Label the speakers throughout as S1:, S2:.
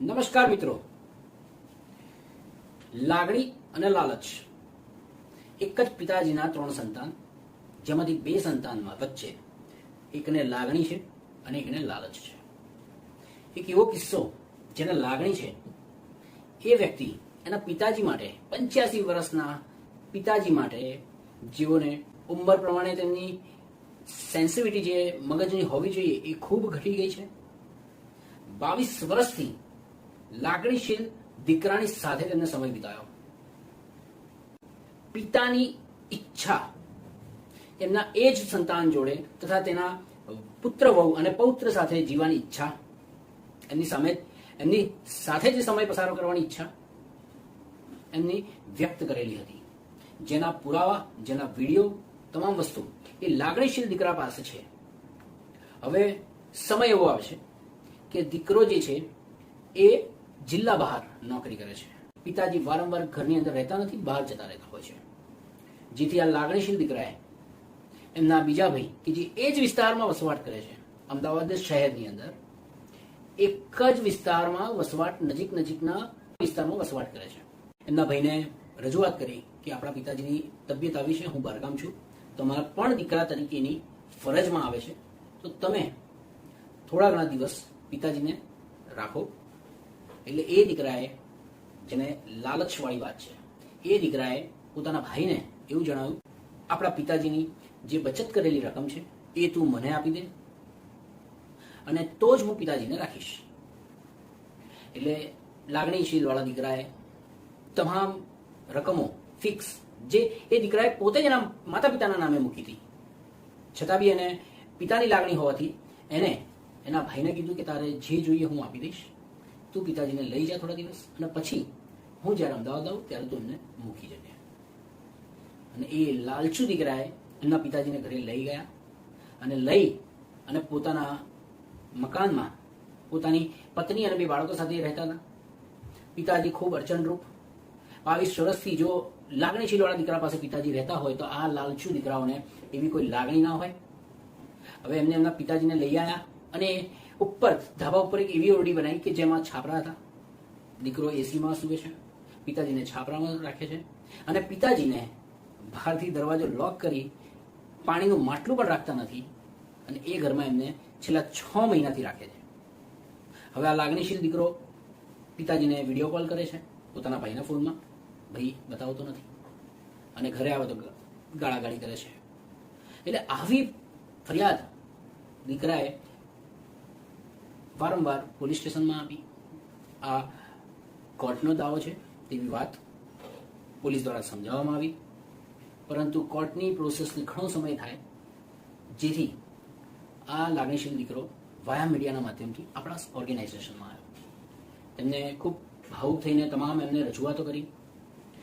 S1: નમસ્કાર મિત્રો. લાગણી અને લાલચ. એક જ પિતાજીના ત્રણ સંતાન, જેમાંથી બે સંતાનમાં વચ્ચે એકને લાગણી છે અને એકને લાલચ છે. એક એવો કિસ્સો જેને લાગણી છે. એ વ્યક્તિ એના પિતાજી માટે પંચ્યાસી વર્ષના પિતાજી માટે જેઓને ઉંમર પ્રમાણે તેમની સેન્સિવિટી જે મગજની હોવી જોઈએ એ ખૂબ ઘટી ગઈ છે. બાવીસ વર્ષથી લાગણીશીલ દીકરાની સાથે તેમને સમય વિતાયો. પિતાની ઈચ્છા, એમના એ જ સંતાન જોડે તથા તેના પુત્ર વહુ અને પૌત્ર સાથે જીવવાની ઈચ્છા, એમની સામે, એમની સાથે જે સમય પસાર કરવાની ઈચ્છા, એમની વ્યક્ત કરેલી હતી. જેના પુરાવા, જેના વીડિયો, તમામ વસ્તુ એ લાગણીશીલ દીકરા પાસે છે. હવે સમય એવો આવશે કે દીકરો જે છે એ જિલ્લા બહાર નોકરી કરે છે. પિતાજી વારંવાર ઘરની અંદર રહેતા નથી, બહાર જતા રહેતા હોય છે. જેથી આ લાગણીશીલ દીકરાએ એમના બીજા ભાઈ, કે જે એ જ વિસ્તારમાં વસવાટ કરે છે, અમદાવાદ શહેરની અંદર, એક જ વિસ્તારમાં વસવાટ, નજીક નજીકના વિસ્તારમાં વસવાટ કરે છે. એમના ભાઈને રજૂઆત કરી કે આપણા પિતાજીની તબિયત આવી છે, હું બહારગામ છું. તમારા પણ દીકરા તરીકેની ફરજમાં આવે છે. તો તમે થોડા ઘણા દિવસ પિતાજીને રાખો. એટલે એ દીકરાએ જેને લાલચવાળી વાત છે, એ દીકરાએ પોતાના ભાઈને એવું જણાવ્યું, આપણા પિતાજીની જે બચત કરેલી રકમ છે, એ તું મને આપી દે અને તો જ હું પિતાજીને રાખીશ. એટલે લાગણીશીલ વાળા દીકરાએ તમામ રકમો ફિક્સ જે એ દીકરાએ પોતે જ એના માતા પિતાના નામે મૂકી હતી. છતાં બી એને પિતાની લાગણી હોવાથી એને એના ભાઈને કીધું કે તારે જે જોઈએ હું આપી દઈશ. તું પિતાજીને લઈ જા થોડા દિવસ અને પછી હું જ્યારે અમદાવાદ આવું ત્યારે તું મૂકી જજે. અને એ લાલચુ દીકરાએ એમના પિતાજીને ઘરે લઈ ગયા અને લઈ અને પોતાના મકાનમાં પોતાની પત્ની અને બે બાળકો સાથે રહેતા હતા. પિતાજી ખૂબ અડચણરૂપ. બાવીસ વર્ષથી જો લાગણીશીલવાળા દીકરા પાસે પિતાજી રહેતા હોય તો આ લાલચુ દીકરાઓને એવી કોઈ લાગણી ના હોય. હવે એમને એમના પિતાજીને લઈ આવ્યા અને ઉપર ધાબા ઉપર એક એવી ઓરડી બનાવી કે જેમાં છાપરા હતા. દીકરો એસીમાં સૂવે છે. પિતાજીને છાપરામાં રાખે છે. અને પિતાજીને બહારથી દરવાજો લોક કરી પાણીનું માટલું પણ રાખતા નથી અને એ ઘરમાં એમને છેલ્લા છ મહિનાથી રાખે છે. હવે આ લાગણીશીલ દીકરો પિતાજીને વીડિયો કોલ કરે છે પોતાના ભાઈના ફોનમાં. ભાઈ, બતાવતો નથી. અને ઘરે આવે તો ગાળાગાળી કરે છે. એટલે આવી ફરિયાદ દીકરાએ વારંવાર પોલીસ સ્ટેશનમાં આપી આ કોર્ટનો દાવો છે તેવી વાત પોલીસ દ્વારા સમજાવવામાં આવી. પરંતુ કોર્ટની પ્રોસેસને ઘણો સમય થાય, જેથી આ લાગણીશીલ દીકરો વાયા મીડિયાના માધ્યમથી આપણા ઓર્ગેનાઇઝેશનમાં આવ્યો. તેમને ખૂબ ભાવુક થઈને તમામ એમને રજૂઆતો કરી.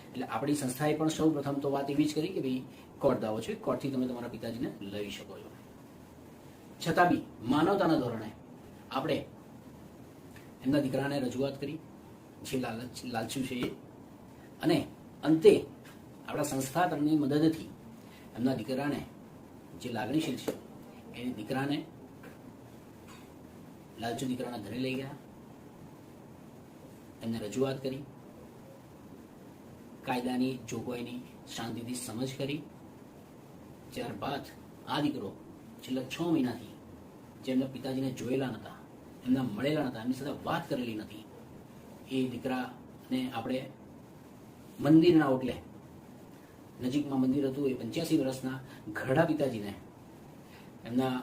S1: એટલે આપણી સંસ્થાએ પણ સૌ પ્રથમ તો વાત એવી જ કરી કે ભાઈ, કોર્ટ દાવો છે, કોર્ટથી તમે તમારા પિતાજીને લઈ શકો છો. છતાં બી માનવતાના ધોરણે આપણે એમના દીકરાને રજૂઆત કરી, જે લાલચ લાલચુ છે એ. અને અંતે આપણા સંસ્થા તરની મદદથી એમના દીકરાને જે લાગણીશીલ છે, એ દીકરાને લાલચુ દીકરાના ઘરે લઈ ગયા. એમને રજૂઆત કરી, કાયદાની જોગવાઈની શાંતિથી સમજ કરી. ત્યારબાદ આ દીકરો છેલ્લા છ મહિનાથી જેમના પિતાજીને જોયેલા નહોતા એમના મળેલા નતા, એમની સાથે વાત કરેલી નથી. એ દીકરાને આપણે મંદિરના ઓટલે, નજીકમાં મંદિર હતું, એ પંચ્યાસી વર્ષના ઘરડા પિતાજીને એમના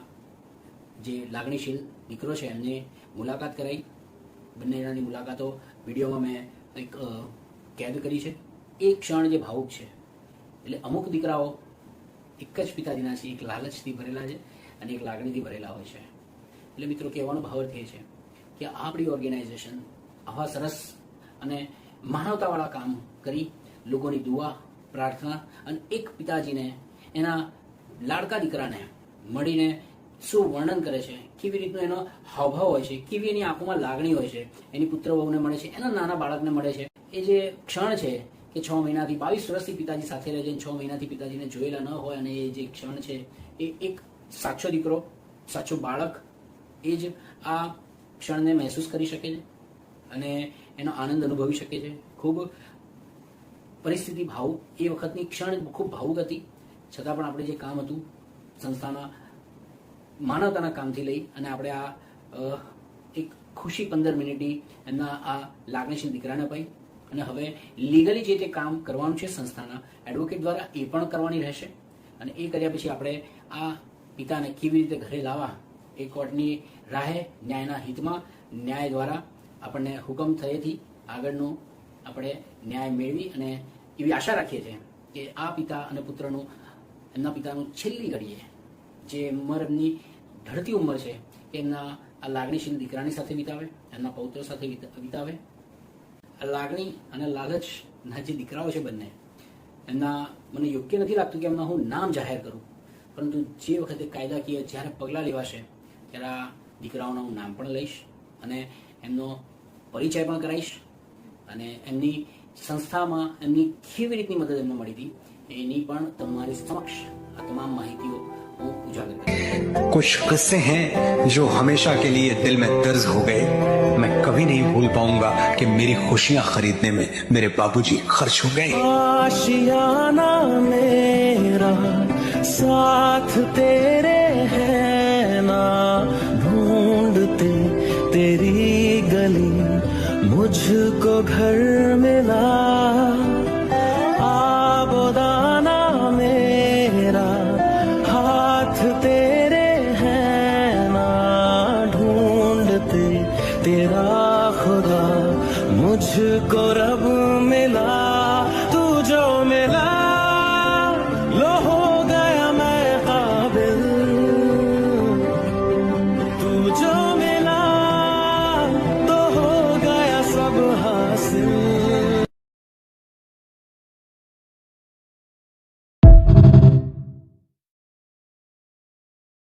S1: જે લાગણીશીલ દીકરો છે, એમને મુલાકાત કરાઈ. બંને જણાની મુલાકાતો વિડીયોમાં મેં એક કેદ કરી છે. એ ક્ષણ જે ભાવુક છે. એટલે અમુક દીકરાઓ એક જ પિતાજીના છે, એક લાલચથી ભરેલા છે અને એક લાગણીથી ભરેલા હોય છે. એટલે મિત્રો કહેવાનો ભાવર્થ એ છે કે આપણી ઓર્ગેનાઇઝેશન આવા સરસ અને માનવતાવાળા કામ કરી, લોકોની દુઆ, પ્રાર્થના અને એક પિતાજીને, એના લાડકા દીકરાને મળીને શું વર્ણન કરે છે. કેવી રીતનો એનો હાવભાવ હોય છે, કેવી એની આંખોમાં લાગણી હોય છે, એની પુત્ર વહુને મળે છે, એના નાના બાળકને મળે છે. એ જે ક્ષણ છે કે છ મહિનાથી બાવીસ વર્ષથી પિતાજી સાથે રહે છે છ મહિનાથી પિતાજીને જોયેલા ન હોય અને એ જે ક્ષણ છે એ એક સાચો દીકરો, સાચો બાળક એ જ આ ક્ષણને મહેસૂસ કરી શકે છે અને એનો આનંદ અનુભવી શકે છે. ખૂબ પરિસ્થિતિ ભાવ, એ વખતની ક્ષણ ખૂબ ભાવુક હતી. છતાં પણ આપણે જે કામ હતું, સંસ્થાના માનવતાના કામથી લઈ અને આપણે આ એક ખુશી પંદર મિનિટની એમના આ લાગણીશીલ દીકરાને અપાઈ. અને હવે લીગલી જે તે કામ કરવાનું છે સંસ્થાના એડવોકેટ દ્વારા એ પણ કરવાની રહેશે. અને એ કર્યા પછી આપણે આ પિતાને કેવી રીતે ઘરે લાવવા એ કોર્ટની રાહે ન્યાયના હિતમાં ન્યાય દ્વારા આપણને હુકમ થયેથી આગળનું આપણે ન્યાય મેળવી અને એવી આશા રાખીએ છીએ કે આ પિતા અને પુત્રનું, એમના પિતાનું છેલ્લી ઘડીએ જે ઉંમર એમની ઢળતી ઉંમર છે, એમના આ લાગણીશીલ દીકરાની સાથે વિતાવે, એમના પૌત્ર સાથે વિતાવે. આ લાગણી અને લાલચના જે દીકરાઓ છે બંને, એમના મને યોગ્ય નથી લાગતું કે એમના હું નામ જાહેર કરું. પરંતુ જે વખતે કાયદાકીય જ્યારે પગલાં લેવાશે ત્યારે આ દીકરાઓના હું નામ પણ લઈશ અને એમનો પરિચય પણ કરાવીશ અને એમની સંસ્થામાં એમની કેવી રીતની મદદ એમને મળી હતી એની પણ તમારી સમક્ષ આ તમામ માહિતીઓ હું ઉજાગર કરીશ
S2: कुछ किस्से हैं जो हमेशा के लिए दिल में दर्ज हो गए मैं कभी नहीं भूल पाऊंगा कि मेरी खुशियां खरीदने में मेरे बाबूजी खर्च हो गए
S3: आशियाना मेरा साथ तेरे मुझको घर मिला आबोदाना मेरा हाथ तेरे है ना ढूंढते तेरा खुदा मुझको रब मिला तू जो मिला